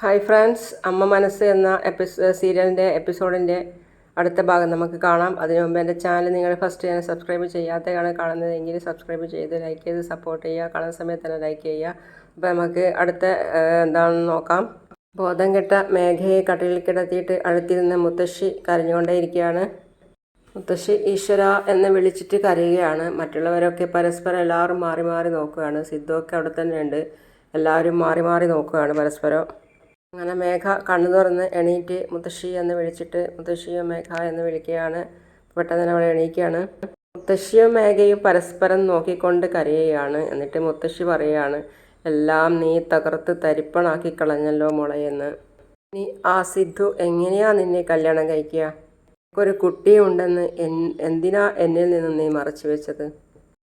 Hi friends അമ്മ മനസ്സ് എന്ന എപ്പിസോ സീരിയലിന്റെ എപ്പിസോഡിന്റെ അടുത്ത ഭാഗം നമുക്ക് കാണാം. അതിനു മുമ്പ് എന്റെ ചാനൽ നിങ്ങൾ ഫസ്റ്റ് ഞാൻ സബ്സ്ക്രൈബ് ചെയ്യാത്തതാണ് കാണുന്നതെങ്കിൽ സബ്സ്ക്രൈബ് ചെയ്ത് ലൈക്ക് ചെയ്ത് സപ്പോർട്ട് ചെയ്യുക. കാണുന്ന സമയത്ത് തന്നെ ലൈക്ക് ചെയ്യുക. അപ്പോൾ നമുക്ക് അടുത്ത എന്താണെന്ന് നോക്കാം. ബോധം കെട്ട മേഘയെ കട്ടിലിൽ കിടത്തിയിട്ട് അടുത്തിരുന്ന മുത്തശ്ശി കരഞ്ഞുകൊണ്ടേയിരിക്കുകയാണ്. മുത്തശ്ശി ഈശ്വര എന്ന് വിളിച്ചിട്ട് കരയുകയാണ്. മറ്റുള്ളവരൊക്കെ പരസ്പരം എല്ലാവരും മാറി മാറി നോക്കുകയാണ്. സിദ്ധുവൊക്കെ അവിടെ തന്നെയുണ്ട് എല്ലാവരും മാറി മാറി നോക്കുകയാണ് പരസ്പരം. അങ്ങനെ മേഘ കണ്ണു തുറന്ന് എണീറ്റ് മുത്തശ്ശി എന്ന് വിളിച്ചിട്ട് മുത്തശ്ശിയോ മേഘ എന്ന് വിളിക്കുകയാണ്. പെട്ടെന്ന് അവൾ എണീക്കുകയാണ്. മുത്തശ്ശിയും മേഘയും പരസ്പരം നോക്കിക്കൊണ്ട് കരയുകയാണ്. എന്നിട്ട് മുത്തശ്ശി പറയുകയാണ് എല്ലാം നീ തകർത്ത് തരിപ്പണാക്കി കളഞ്ഞല്ലോ മുളയെന്ന് നീ ആ സിദ്ധു എങ്ങനെയാ നിന്നെ കല്യാണം കഴിക്കുക? ഒരു കുട്ടിയുണ്ടെന്ന് എന്തിനാ എന്നിൽ നിന്ന് നീ മറച്ചു വെച്ചത്?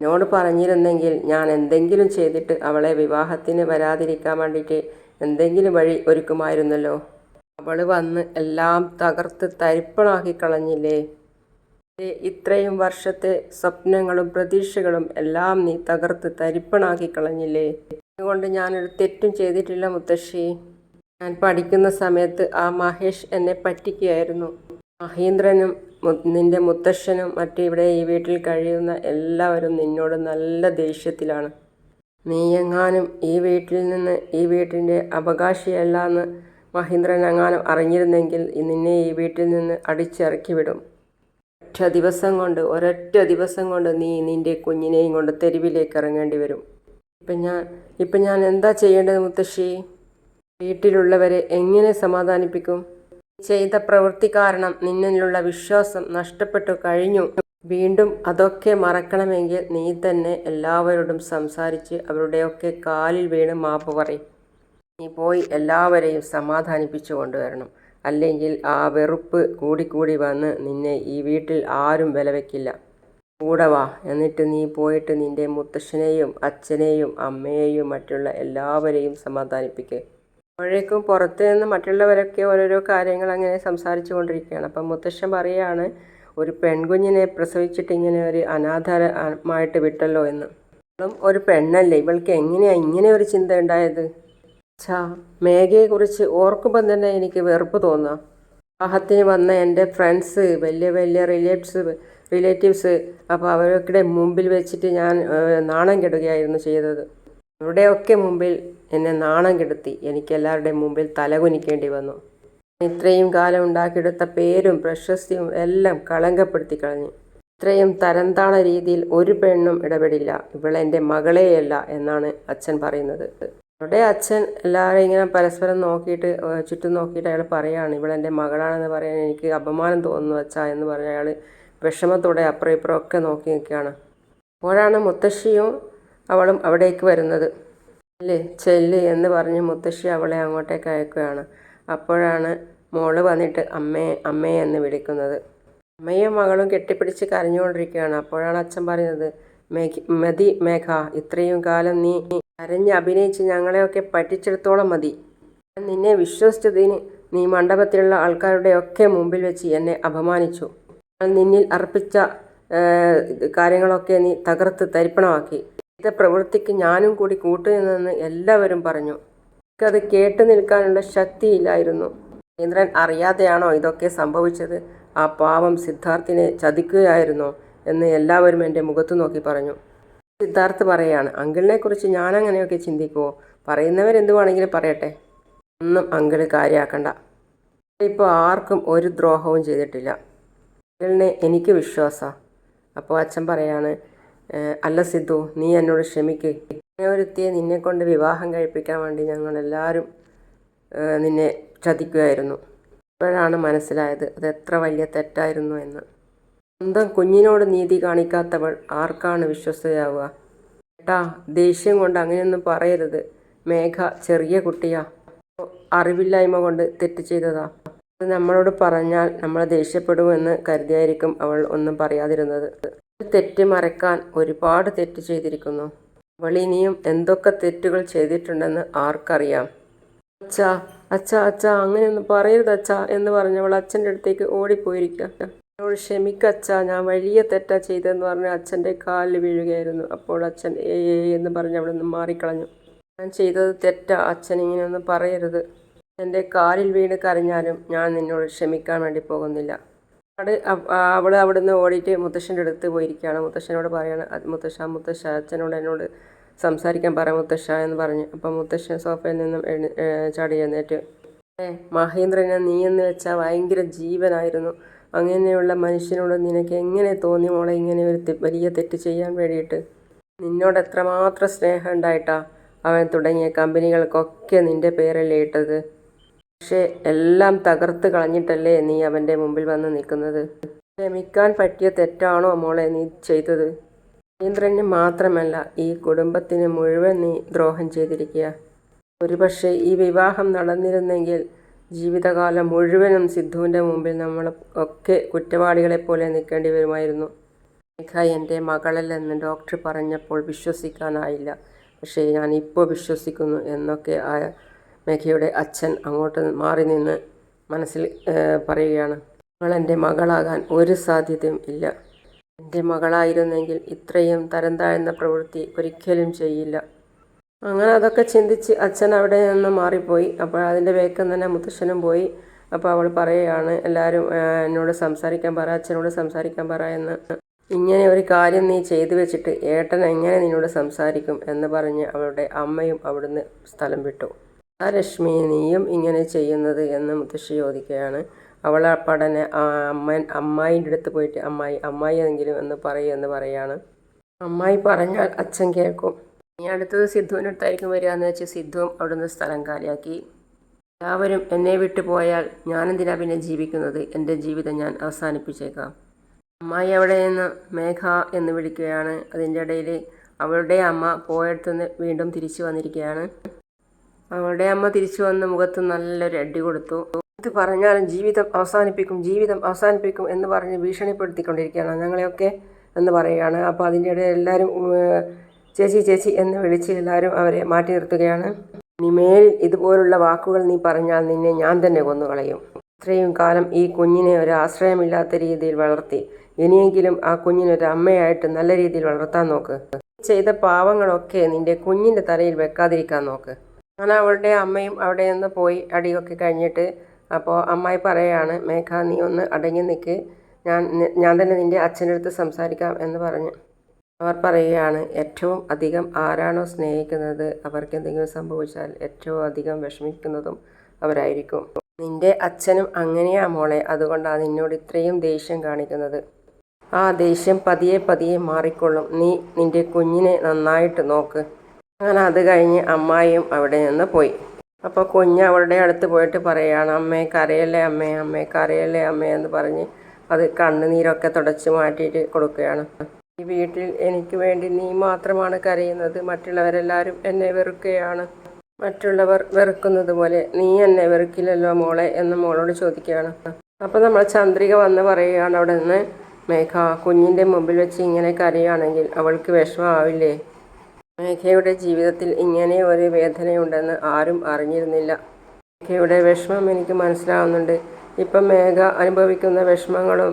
എന്നോട് പറഞ്ഞിരുന്നെങ്കിൽ ഞാൻ എന്തെങ്കിലും ചെയ്തിട്ട് അവളെ വിവാഹത്തിന് വരാതിരിക്കാൻ വേണ്ടിയിട്ട് എന്തെങ്കിലും വഴി ഒരുക്കുമായിരുന്നല്ലോ. അവൾ വന്ന് എല്ലാം തകർത്ത് തരിപ്പണാക്കി കളഞ്ഞില്ലേ? ഇത്രയും വർഷത്തെ സ്വപ്നങ്ങളും പ്രതീക്ഷകളും എല്ലാം നീ തകർത്ത് തരിപ്പണാക്കി കളഞ്ഞില്ലേ? അതുകൊണ്ട് ഞാനൊരു തെറ്റും ചെയ്തിട്ടില്ല മുത്തശ്ശി. ഞാൻ പഠിക്കുന്ന സമയത്ത് ആ മഹേഷ് എന്നെ പറ്റിക്കുകയായിരുന്നു. മഹീന്ദ്രനും നിന്റെ മുത്തശ്ശനും മറ്റു ഇവിടെ ഈ വീട്ടിൽ കഴിയുന്ന എല്ലാവരും നിന്നോട് നല്ല ദേഷ്യത്തിലാണ്. നീ എങ്ങാനും ഈ വീട്ടിൽ നിന്ന് ഈ വീട്ടിന്റെ അവകാശിയല്ല എന്ന് മഹീന്ദ്രൻ എങ്ങാനും അറിഞ്ഞിരുന്നെങ്കിൽ നിന്നെ ഈ വീട്ടിൽ നിന്ന് അടിച്ചിറക്കി വിടും. ഒറ്റ ദിവസം കൊണ്ട് ഒരൊറ്റ ദിവസം കൊണ്ട് നീ നിന്റെ കുഞ്ഞിനെയും കൊണ്ട് തെരുവിലേക്ക് ഇറങ്ങേണ്ടി വരും. ഇപ്പം ഞാൻ ഇപ്പം ഞാൻ എന്താ ചെയ്യേണ്ടത് മുത്തശ്ശി? വീട്ടിലുള്ളവരെ എങ്ങനെ സമാധാനിപ്പിക്കും? ചെയ്ത പ്രവൃത്തി കാരണം നിന്നിലുള്ള വിശ്വാസം നഷ്ടപ്പെട്ടു കഴിഞ്ഞു. വീണ്ടും അതൊക്കെ മറക്കണമെങ്കിൽ നീ തന്നെ എല്ലാവരോടും സംസാരിച്ച് അവരുടെയൊക്കെ കാലിൽ വീണ് മാപ്പ് പറയും. നീ പോയി എല്ലാവരെയും സമാധാനിപ്പിച്ചു കൊണ്ടുവരണം. അല്ലെങ്കിൽ ആ വെറുപ്പ് കൂടിക്കൂടി വന്ന് നിന്നെ ഈ വീട്ടിൽ ആരും വില വയ്ക്കില്ല കൂടെ വാ. എന്നിട്ട് നീ പോയിട്ട് നിന്റെ മുത്തശ്ശനെയും അച്ഛനെയും അമ്മയെയും മറ്റുള്ള എല്ലാവരെയും സമാധാനിപ്പിക്കുക അപ്പോഴേക്കും പുറത്ത് നിന്ന് മറ്റുള്ളവരൊക്കെ ഓരോരോ കാര്യങ്ങൾ അങ്ങനെ സംസാരിച്ചു കൊണ്ടിരിക്കുകയാണ്. അപ്പം മുത്തശ്ശൻ പറയുകയാണ് ഒരു പെൺകുഞ്ഞിനെ പ്രസവിച്ചിട്ട് ഇങ്ങനെ ഒരു അനാഥമായിട്ട് വിട്ടല്ലോ എന്ന്. ഇവളും ഒരു പെണ്ണല്ലേ? ഇവൾക്ക് എങ്ങനെയാ ഇങ്ങനെ ഒരു ചിന്ത ഉണ്ടായത്? ഛാ മേഘയെക്കുറിച്ച് ഓർക്കുമ്പം തന്നെ എനിക്ക് വെറുപ്പ് തോന്നാം. വിവാഹത്തിന് വന്ന എന്റെ ഫ്രണ്ട്സ് വലിയ വലിയ റിലേറ്റീവ്സ് റിലേറ്റീവ്സ് അപ്പോൾ അവരൊക്കെ മുമ്പിൽ വെച്ചിട്ട് ഞാൻ നാണം കെടുകയായിരുന്നു ചെയ്തത്. അവരുടെയൊക്കെ മുമ്പിൽ എന്നെ നാണം കെടുത്തി. എനിക്ക് എല്ലാവരുടെയും മുമ്പിൽ തലകുനിക്കേണ്ടി വന്നു. ഇത്രയും കാലം ഉണ്ടാക്കിയെടുത്ത പേരും പ്രശസ്തിയും എല്ലാം കളങ്കപ്പെടുത്തി കളഞ്ഞു. ഇത്രയും തരംതാണ രീതിയിൽ ഒരു പെണ്ണും ഇടപെടില്ല. ഇവളെന്റെ മകളെയല്ല എന്നാണ് അച്ഛൻ പറയുന്നത്. അവിടെ അച്ഛൻ എല്ലാവരെയും ഇങ്ങനെ പരസ്പരം നോക്കിയിട്ട് ചുറ്റും നോക്കിയിട്ട് അയാൾ പറയുകയാണ് ഇവളെന്റെ മകളാണെന്ന് പറയാൻ എനിക്ക് അപമാനം തോന്നുന്നു അച്ഛാ എന്ന് പറഞ്ഞ അയാൾ വിഷമത്തോടെ അപ്പുറം ഇപ്പുറം ഒക്കെ നോക്കി നിൽക്കുകയാണ്. അപ്പോഴാണ് മുത്തശ്ശിയും അവളും അവിടേക്ക് വരുന്നത്. അല്ലേ ചെല്ല് എന്ന് പറഞ്ഞ് മുത്തശ്ശി അവളെ അങ്ങോട്ടേക്ക് അയക്കുകയാണ്. അപ്പോഴാണ് മോൾ വന്നിട്ട് അമ്മേ അമ്മേ എന്ന് വിളിക്കുന്നത്. അമ്മയും മകളും കെട്ടിപ്പിടിച്ച് കരഞ്ഞുകൊണ്ടിരിക്കുകയാണ്. അപ്പോഴാണ് അച്ഛൻ പറയുന്നത് മതി മേഘ ഇത്രയും കാലം നീ കരഞ്ഞ് അഭിനയിച്ച് ഞങ്ങളെയൊക്കെ പറ്റിച്ചെടുത്തോളം മതി. നിന്നെ വിശ്വസിച്ചതിന് നീ മണ്ഡപത്തിലുള്ള ആൾക്കാരുടെയൊക്കെ മുമ്പിൽ വെച്ച് എന്നെ അപമാനിച്ചു. നിന്നിൽ അർപ്പിച്ച കാര്യങ്ങളൊക്കെ നീ തകർത്ത് തരിപ്പണമാക്കി. ഇത് പ്രവൃത്തിക്ക് ഞാനും കൂടി കൂട്ടുനിന്നെന്ന് എല്ലാവരും പറഞ്ഞു. എനിക്കത് കേട്ടു നിൽക്കാനുള്ള ശക്തിയില്ലായിരുന്നു. ഇന്ദ്രൻ അറിയാതെയാണോ ഇതൊക്കെ സംഭവിച്ചത്? ആ പാവം സിദ്ധാർത്ഥിനെ ചതിക്കുകയായിരുന്നോ എന്ന് എല്ലാവരും എന്റെ മുഖത്ത് നോക്കി പറഞ്ഞു. സിദ്ധാർത്ഥ് പറയാണ് അങ്കിളിനെ കുറിച്ച് ഞാൻ അങ്ങനെയൊക്കെ ചിന്തിക്കുമോ പറയുന്നവർ എന്തുവാണെങ്കിലും പറയട്ടെ. ഒന്നും അങ്കിൾ കാര്യമാക്കണ്ട ഇപ്പോൾ ആർക്കും ഒരു ദ്രോഹവും ചെയ്തിട്ടില്ല. അങ്കിളിനെ എനിക്ക് വിശ്വാസമാണ് അപ്പോൾ അച്ഛൻ പറയാണ് അല്ല സിദ്ധു നീ എന്നോട് ക്ഷമിക്ക്. ഒരുത്തിയെ നിന്നെ കൊണ്ട് വിവാഹം കഴിപ്പിക്കാൻ വേണ്ടി ഞങ്ങൾ എല്ലാവരും നിന്നെ ചതിക്കുമായിരുന്നു. ഇപ്പോഴാണ് മനസ്സിലായത് അത് എത്ര വലിയ തെറ്റായിരുന്നു എന്ന്. സ്വന്തം കുഞ്ഞിനോട് നീതി കാണിക്കാത്തവൾ ആർക്കാണ് വിശ്വസ്തയാവുക? ഏട്ടാ ദേഷ്യം കൊണ്ട് അങ്ങനെയൊന്നും പറയരുത്. മേഘ ചെറിയ കുട്ടിയാ. അറിവില്ലായ്മ കൊണ്ട് തെറ്റ് ചെയ്തതാ. അത് നമ്മളോട് പറഞ്ഞാൽ നമ്മൾ ദേഷ്യപ്പെടുമെന്ന് കരുതിയായിരിക്കും അവൾ ഒന്നും പറയാതിരുന്നത്. തെറ്റ് മറക്കാൻ ഒരുപാട് തെറ്റ് ചെയ്തിരിക്കുന്നു. അവൾ ഇനിയും എന്തൊക്കെ തെറ്റുകൾ ചെയ്തിട്ടുണ്ടെന്ന് ആർക്കറിയാം? അച്ഛാ അച്ഛാ അച്ഛാ അങ്ങനെയൊന്നും പറയരുത് അച്ഛാ എന്ന് പറഞ്ഞവൾ അച്ഛന്റെ അടുത്തേക്ക് ഓടിപ്പോയിരിക്കുക. എന്നോട് ക്ഷമിക്കച്ഛാ ഞാൻ വലിയ തെറ്റാ ചെയ്തതെന്ന് പറഞ്ഞ് അച്ഛന്റെ കാലിൽ വീഴുകയായിരുന്നു. അപ്പോൾ അച്ഛൻ ഏ എന്ന് പറഞ്ഞ് അവിടെ നിന്ന് മാറിക്കളഞ്ഞു. ഞാൻ ചെയ്തത് തെറ്റാ അച്ഛൻ ഇങ്ങനെയൊന്നും പറയരുത്. എന്റെ കാലിൽ വീണ് കരഞ്ഞാലും ഞാൻ നിന്നോട് ക്ഷമിക്കാൻ വേണ്ടി പോകുന്നില്ല. അവിടെ അവൾ അവിടുന്ന് ഓടിയിട്ട് മുത്തശ്ശന്റെ അടുത്ത് പോയിരിക്കുകയാണ്. മുത്തശ്ശനോട് പറയാണ് "അത് മുത്തശ്ശ മുത്തശ്ശ അച്ഛനോട് എന്നോട് സംസാരിക്കാൻ പറ മുത്തശ്ശ എന്ന് പറഞ്ഞു. അപ്പം മുത്തശ്ശൻ സോഫയിൽ നിന്നും എഴുന്ന ചാടി എഴുന്നേറ്റ്. ഏ മഹേന്ദ്രനെ നീ എന്ന് വെച്ചാൽ ഭയങ്കര ജീവനായിരുന്നു. അങ്ങനെയുള്ള മനുഷ്യനോട് നിനക്ക് എങ്ങനെ തോന്നി മോളെ ഇങ്ങനെ ഒരു വലിയ തെറ്റ് ചെയ്യാൻ വേണ്ടിയിട്ട്? നിന്നോട് എത്രമാത്രം സ്നേഹം ഉണ്ടായിട്ടാ അവൻ തുടങ്ങിയ കമ്പനികൾക്കൊക്കെ നിന്റെ പേരല്ലേ ഇട്ടത്? പക്ഷേ എല്ലാം തകർത്ത് കളഞ്ഞിട്ടല്ലേ നീ അവന്റെ മുമ്പിൽ വന്ന് നിൽക്കുന്നത്? ക്ഷമിക്കാൻ പറ്റിയ തെറ്റാണോ മോളെ നീ ചെയ്തത്? മഹേന്ദ്രന് മാത്രമല്ല ഈ കുടുംബത്തിന് മുഴുവൻ നീ ദ്രോഹം ചെയ്തിരിക്കുക. ഒരുപക്ഷെ ഈ വിവാഹം നടന്നിരുന്നെങ്കിൽ ജീവിതകാലം മുഴുവനും സിദ്ധുവിന്റെ മുമ്പിൽ നമ്മൾ ഒക്കെ കുറ്റവാളികളെപ്പോലെ നിൽക്കേണ്ടി വരുമായിരുന്നു മേഘ എന്റെ മകളല്ലെന്ന് ഡോക്ടർ പറഞ്ഞപ്പോൾ വിശ്വസിക്കാനായില്ല. പക്ഷേ ഞാൻ ഇപ്പോൾ വിശ്വസിക്കുന്നു എന്നൊക്കെ ആ മേഘയുടെ അച്ഛൻ അങ്ങോട്ട് മാറി നിന്ന് മനസ്സിൽ പറയുകയാണ്. മകളെന്റെ മകളാകാൻ ഒരു സാധ്യതയും ഇല്ല. എന്റെ മകളായിരുന്നെങ്കിൽ ഇത്രയും തരം താഴ്ന്ന പ്രവൃത്തി ഒരിക്കലും ചെയ്യില്ല. അങ്ങനെ അതൊക്കെ ചിന്തിച്ച് അച്ഛൻ അവിടെ നിന്ന് മാറിപ്പോയി. അപ്പോൾ അതിന്റെ വേക്കം തന്നെ മുത്തശ്ശനും പോയി. അപ്പോൾ അവൾ പറയുകയാണ് എല്ലാവരും എന്നോട് സംസാരിക്കാൻ പറ അച്ഛനോട് സംസാരിക്കാൻ പറ എന്ന്. ഇങ്ങനെ ഒരു കാര്യം നീ ചെയ്തു വെച്ചിട്ട് ഏട്ടൻ എങ്ങനെ നിന്നോട് സംസാരിക്കും? എന്ന് പറഞ്ഞ് അവളുടെ അമ്മയും അവിടുന്ന് സ്ഥലം വിട്ടു. ആ രശ്മി നീയും ഇങ്ങനെ ചെയ്യുന്നത് എന്ന് മുത്തശ്ശി ചോദിക്കുകയാണ്. അവൾ പടനെ ആ അമ്മ അമ്മായിന്റെ അടുത്ത് പോയിട്ട് അമ്മായി അമ്മായി എങ്കിലും എന്ന് പറയുമെന്ന് പറയാണ്. അമ്മായി പറഞ്ഞാൽ അച്ഛൻ കേൾക്കും. ഇനി അടുത്തത് സിദ്ധുവിന്റെ അടുത്തായിരിക്കും വരിക എന്ന് വെച്ച് സിദ്ധുവും അവിടുന്ന് സ്ഥലം കാലിയാക്കി. എല്ലാവരും എന്നെ വിട്ടു പോയാൽ ഞാനെന്തിനാ പിന്നെ ജീവിക്കുന്നത്? എന്റെ ജീവിതം ഞാൻ അവസാനിപ്പിച്ചേക്കാം. അമ്മായി അവിടെ നിന്ന് മേഘ എന്ന് വിളിക്കുകയാണ്. അതിന്റെ ഇടയിൽ അവളുടെ അമ്മ പോയടുത്തുനിന്ന് വീണ്ടും തിരിച്ചു വന്നിരിക്കുകയാണ്. അവളുടെ അമ്മ തിരിച്ചു വന്ന് മുഖത്ത് നല്ലൊരു അടി കൊടുത്തു. ഇത് പറഞ്ഞാലും ജീവിതം അവസാനിപ്പിക്കും ജീവിതം അവസാനിപ്പിക്കും എന്ന് പറഞ്ഞ് ഭീഷണിപ്പെടുത്തിക്കൊണ്ടിരിക്കുകയാണ് ഞങ്ങളെയൊക്കെ എന്ന് പറയുകയാണ്. അപ്പോൾ അതിന്റെ ഇടയിൽ എല്ലാവരും ചേച്ചി ചേച്ചി എന്ന് വിളിച്ച് എല്ലാവരും അവരെ മാറ്റി നിർത്തുകയാണ്. ഇനി മേൽ ഇതുപോലുള്ള വാക്കുകൾ നീ പറഞ്ഞാൽ നിന്നെ ഞാൻ തന്നെ കൊന്നു കളയും ഇത്രയും കാലം ഈ കുഞ്ഞിനെ ഒരു ആശ്രയമില്ലാത്ത രീതിയിൽ വളർത്തി. ഇനിയെങ്കിലും ആ കുഞ്ഞിനൊരു അമ്മയായിട്ട് നല്ല രീതിയിൽ വളർത്താൻ നോക്ക്. ചെയ്ത പാവങ്ങളൊക്കെ നിന്റെ കുഞ്ഞിന്റെ തലയിൽ വെക്കാതിരിക്കാൻ നോക്ക്. അങ്ങനെ അവളുടെ അമ്മയും അവിടെ നിന്ന് പോയി അടിയൊക്കെ കഴിഞ്ഞിട്ട് അപ്പോൾ അമ്മായി പറയാണ് മേഘ നീ ഒന്ന് അടങ്ങി നിൽക്ക് ഞാൻ ഞാൻ തന്നെ നിന്റെ അച്ഛന്റെ അടുത്ത് സംസാരിക്കാം എന്ന് പറഞ്ഞു അവർ പറയുകയാണ് ഏറ്റവും അധികം ആരാണോ സ്നേഹിക്കുന്നത് അവർക്ക് എന്തെങ്കിലും സംഭവിച്ചാൽ ഏറ്റവും അധികം വിഷമിക്കുന്നതും അവരായിരിക്കും. നിന്റെ അച്ഛനും അങ്ങനെയാ മോളെ അതുകൊണ്ടാണ് നിന്നോട് ഇത്രയും ദേഷ്യം കാണിക്കുന്നത്. ആ ദേഷ്യം പതിയെ പതിയെ മാറിക്കൊള്ളും. നീ നിന്റെ കുഞ്ഞിനെ നന്നായിട്ട് നോക്ക്. അങ്ങനെ അത് കഴിഞ്ഞ് അമ്മായിയും അവിടെ നിന്ന് പോയി. അപ്പോൾ കുഞ്ഞ് അവളുടെ അടുത്ത് പോയിട്ട് പറയുകയാണ് അമ്മയെ കരയല്ലേ അമ്മേ അമ്മയെ കരയല്ലേ അമ്മേ എന്ന് പറഞ്ഞ് അത് കണ്ണുനീരൊക്കെ തുടച്ച് മാറ്റിയിട്ട് കൊടുക്കുകയാണ്. ഈ വീട്ടിൽ എനിക്ക് വേണ്ടി നീ മാത്രമാണ് കരയുന്നത് മറ്റുള്ളവരെല്ലാവരും എന്നെ വെറുക്കുകയാണ്. മറ്റുള്ളവർ വെറുക്കുന്നത് പോലെ നീ എന്നെ വെറുക്കില്ലല്ലോ മോളെ എന്ന് മോളോട് ചോദിക്കുകയാണ്. അപ്പോൾ നമ്മൾ ചന്ദ്രിക വന്ന് പറയുകയാണ് അവിടെ നിന്ന് മേഘ കുഞ്ഞിന്റെ മുമ്പിൽ വെച്ച് ഇങ്ങനെ കരയുകയാണെങ്കിൽ അവൾക്ക് വിഷമമാവില്ലേ? മേഘയുടെ ജീവിതത്തിൽ ഇങ്ങനെ ഒരു വേദനയുണ്ടെന്ന് ആരും അറിഞ്ഞിരുന്നില്ല. മേഘയുടെ വിഷമം എനിക്ക് മനസ്സിലാവുന്നുണ്ട്. ഇപ്പം മേഘ അനുഭവിക്കുന്ന വിഷമങ്ങളും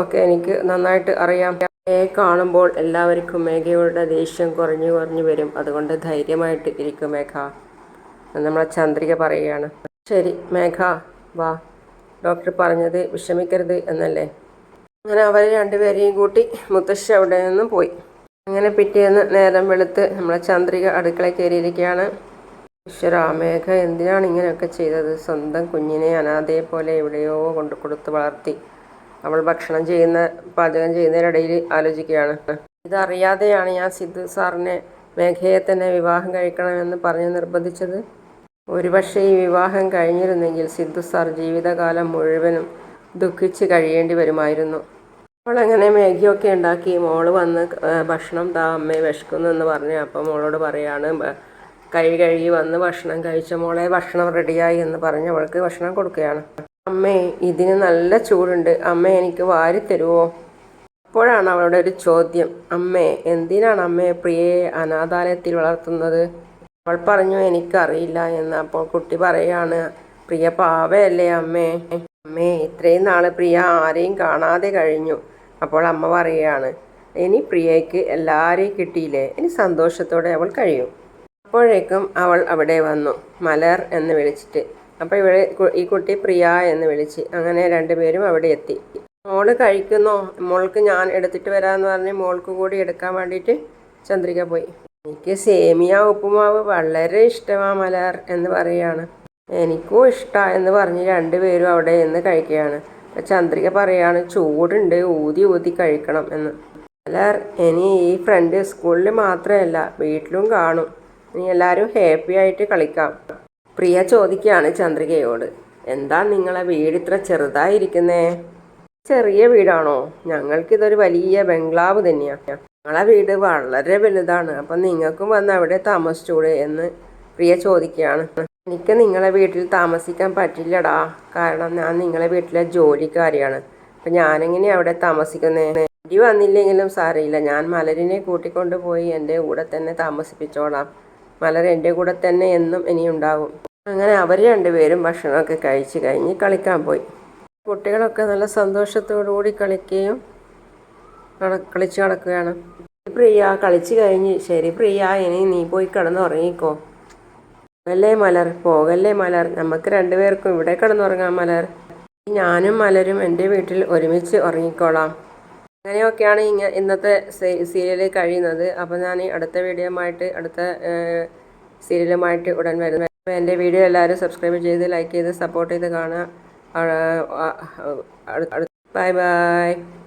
ഒക്കെ എനിക്ക് നന്നായിട്ട് അറിയാം. മേഘയെ കാണുമ്പോൾ എല്ലാവർക്കും മേഘയുടെ ദേഷ്യം കുറഞ്ഞു കുറഞ്ഞു വരും. അതുകൊണ്ട് ധൈര്യമായിട്ട് ഇരിക്കും മേഘ. നമ്മളെ ചന്ദ്രിക പറയുകയാണ്. ശരി മേഘ വാ. ഡോക്ടർ പറഞ്ഞത് വിഷമിക്കരുത് എന്നല്ലേ? അങ്ങനെ അവർ രണ്ടുപേരെയും കൂട്ടി മുത്തശ്ശി അവിടെ നിന്നും പോയി. അങ്ങനെ പിറ്റേന്ന് നേരം വെളുത്ത് നമ്മളെ ചന്ദ്രിക അടുക്കള കയറിയിരിക്കുകയാണ്. ഈശ്വര മേഘ എന്തിനാണ് ഇങ്ങനെയൊക്കെ ചെയ്തത്? സ്വന്തം കുഞ്ഞിനെ അനാഥയെ പോലെ എവിടെയോ കൊണ്ട് കൊടുത്ത് വളർത്തി. അവൾ ഭക്ഷണം ചെയ്യുന്ന പാചകം ചെയ്യുന്നതിനിടയിൽ ആലോചിക്കുകയാണ്. ഇതറിയാതെയാണ് ഞാൻ സിദ്ധു സാറിനെ മേഘയെ തന്നെ വിവാഹം കഴിക്കണമെന്ന് പറഞ്ഞ് നിർബന്ധിച്ചത്. ഒരുപക്ഷെ ഈ വിവാഹം കഴിഞ്ഞിരുന്നെങ്കിൽ സിദ്ധു സാർ ജീവിതകാലം മുഴുവനും ദുഃഖിച്ച് കഴിയേണ്ടി വരുമായിരുന്നു. അപ്പോൾ അങ്ങനെ മാഗിയൊക്കെ ഉണ്ടാക്കി. മോൾ വന്ന് ഭക്ഷണം താ അമ്മേ വിശക്കുന്നു എന്ന് പറഞ്ഞു അപ്പോൾ മോളോട് പറയാണ് കൈ കഴുകി വന്ന് ഭക്ഷണം കഴിച്ച മോളെ ഭക്ഷണം റെഡിയായി എന്ന് പറഞ്ഞ് അവൾക്ക് ഭക്ഷണം കൊടുക്കുകയാണ്. അമ്മേ ഇതിന് നല്ല ചൂടുണ്ട്. അമ്മ എനിക്ക് വാരി തരുമോ അപ്പോഴാണ് അവളുടെ ഒരു ചോദ്യം. അമ്മേ എന്തിനാണ് അമ്മയെ പ്രിയയെ അനാഥാലയത്തിൽ വളർത്തുന്നത്? അവൾ പറഞ്ഞു എനിക്കറിയില്ല എന്ന്. അപ്പോൾ കുട്ടി പറയാണ് പ്രിയ പാവയല്ലേ അമ്മേ? അമ്മേ ഇത്രയും നാൾ പ്രിയ ആരെയും കാണാതെ കഴിഞ്ഞു. അപ്പോൾ അമ്മ പറയുകയാണ് ഇനി പ്രിയയ്ക്ക് എല്ലാവരെയും കിട്ടിയില്ലേ? ഇനി സന്തോഷത്തോടെ അവൾ കഴിയും. അപ്പോഴേക്കും അവൾ അവിടെ വന്നു മലർ എന്ന് വിളിച്ചിട്ട്. അപ്പോൾ ഇവിടെ ഈ കുട്ടി പ്രിയ എന്ന് വിളിച്ച് അങ്ങനെ രണ്ടുപേരും അവിടെ എത്തി. മോൾ കഴിക്കുന്നോ? മോൾക്ക് ഞാൻ എടുത്തിട്ട് വരാമെന്ന് പറഞ്ഞ് മോൾക്ക് കൂടി എടുക്കാൻ വേണ്ടിയിട്ട് ചന്ദ്രിക പോയി. എനിക്ക് സേമിയ ഉപ്പുമാവ് വളരെ ഇഷ്ടമാണ് മലർ എന്ന് പറയുകയാണ്. എനിക്കും ഇഷ്ടമാണ് എന്ന് പറഞ്ഞ് രണ്ടുപേരും അവിടെ നിന്ന് കഴിക്കുകയാണ്. ചന്ദ്രിക പറയാണ് ചൂടുണ്ട് ഊതി ഊതി കഴിക്കണം എന്ന്. അല്ല ഇനി ഈ ഫ്രണ്ട് സ്കൂളിൽ മാത്രമല്ല വീട്ടിലും കാണും. ഇനി എല്ലാവരും ഹാപ്പി ആയിട്ട് കളിക്കാം. പ്രിയ ചോദിക്കുകയാണ് ചന്ദ്രികയോട് എന്താ നിങ്ങളെ വീട് ഇത്ര ചെറുതായിരിക്കുന്നേ? ചെറിയ വീടാണോ? ഞങ്ങൾക്കിതൊരു വലിയ ബംഗ്ലാവ് തന്നെയാണ് ഞങ്ങളെ വീട് വളരെ വലുതാണ്. അപ്പം നിങ്ങൾക്കും വന്ന് അവിടെ താമസിച്ചൂടെ എന്ന് പ്രിയ ചോദിക്കുകയാണ്. എനിക്ക് നിങ്ങളെ വീട്ടിൽ താമസിക്കാൻ പറ്റില്ലടാ. കാരണം ഞാൻ നിങ്ങളെ വീട്ടിലെ ജോലിക്കാരിയാണ്. അപ്പം ഞാനെങ്ങനെ അവിടെ താമസിക്കുന്നത് ഇടി വന്നില്ലെങ്കിലും സാരമില്ല. ഞാൻ മലരിനെ കൂട്ടിക്കൊണ്ട് പോയി എന്റെ കൂടെ തന്നെ താമസിപ്പിച്ചോളാം. മലർ എന്റെ കൂടെ തന്നെ എന്നും ഇനി അങ്ങനെ അവർ രണ്ടുപേരും ഭക്ഷണമൊക്കെ കഴിച്ച് കഴിഞ്ഞ് കളിക്കാൻ പോയി. കുട്ടികളൊക്കെ നല്ല സന്തോഷത്തോടു കൂടി കളിക്കുകയും കളിച്ചു നടക്കുകയാണ്. പ്രിയ കളിച്ച് കഴിഞ്ഞ്. ശരി പ്രിയ ഇനി നീ പോയി കിടന്ന് ഉറങ്ങിക്കോ പോകല്ലേ മലർ? പോകല്ലേ മലർ? നമുക്ക് രണ്ടുപേർക്കും ഇവിടെ കിടന്നുറങ്ങാം മലർ. ഞാനും മലരും എന്റെ വീട്ടിൽ ഒരുമിച്ച് ഉറങ്ങിക്കോളാം. അങ്ങനെയൊക്കെയാണ് ഇങ്ങ ഇന്നത്തെ സീരിയൽ കഴിയുന്നത്. അപ്പോൾ ഞാൻ അടുത്ത അടുത്ത വീഡിയോയുമായിട്ട് അടുത്ത സീരിയലുമായിട്ട് ഉടൻ അപ്പോൾ എന്റെ വീഡിയോ എല്ലാവരും സബ്സ്ക്രൈബ് ചെയ്ത് ലൈക്ക് ചെയ്ത് സപ്പോർട്ട് ചെയ്ത് കാണുക. Bye bye.